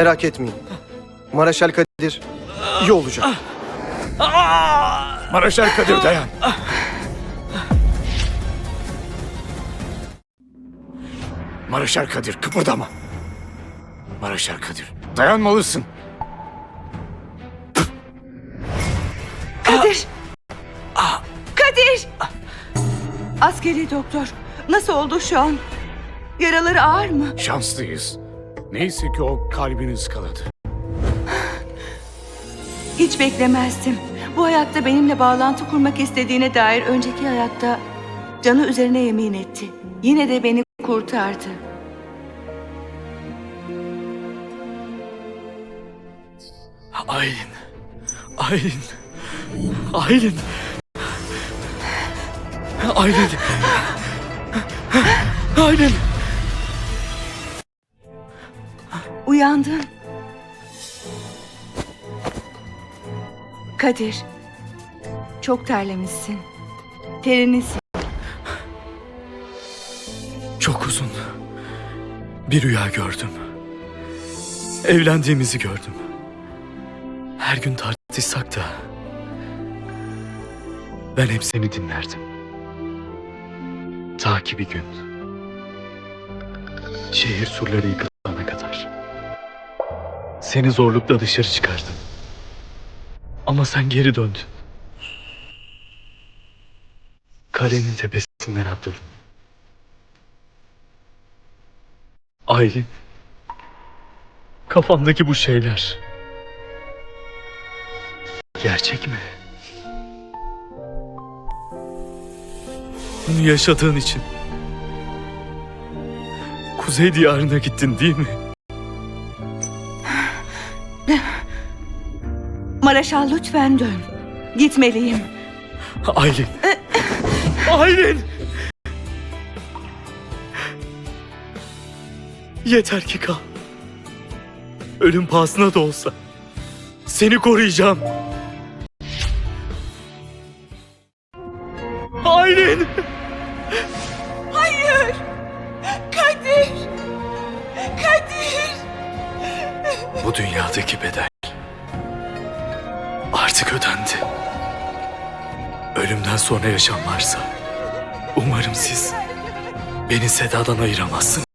Merak etmeyin. Maraşal Kadir iyi olacak. Maraşal Kadir dayan. Maraşal Kadir kıpırdama. Maraşal Kadir dayanmalısın. Kadir! Kadir! Askeri doktor. Nasıl oldu şu an? Yaraları ağır mı? Şanslıyız. Neyse ki o kalbini ıskaladı. Hiç beklemezdim. Bu hayatta benimle bağlantı kurmak istediğine dair önceki hayatta canı üzerine yemin etti. Yine de beni kurtardı. Aylin. Aylin. Aylin. Aylin. Aylin. Uyandın. Kadir. Çok terlemişsin. Terini sil. Çok uzun. Bir rüya gördüm. Evlendiğimizi gördüm. Her gün tartışsak da ben hep seni dinlerdim. Ta ki bir gün şehir surları kadar seni zorlukla dışarı çıkardım. Ama sen geri döndün. Kalenin tepesinden atladın. Aylin. Kafandaki bu şeyler. Gerçek mi? Bunu yaşadığın için. Kuzey diyarına gittin değil mi? Maraşal lütfen dön. Gitmeliyim. Aylin. Aylin. Yeter ki kal. Ölüm pahasına da olsa. Seni koruyacağım. Aylin. Hayır! Kadir! Kadir! Bu dünyadaki bedel artık ödendi. Ölümden sonra yaşam varsa umarım siz beni Seda'dan ayıramazsınız.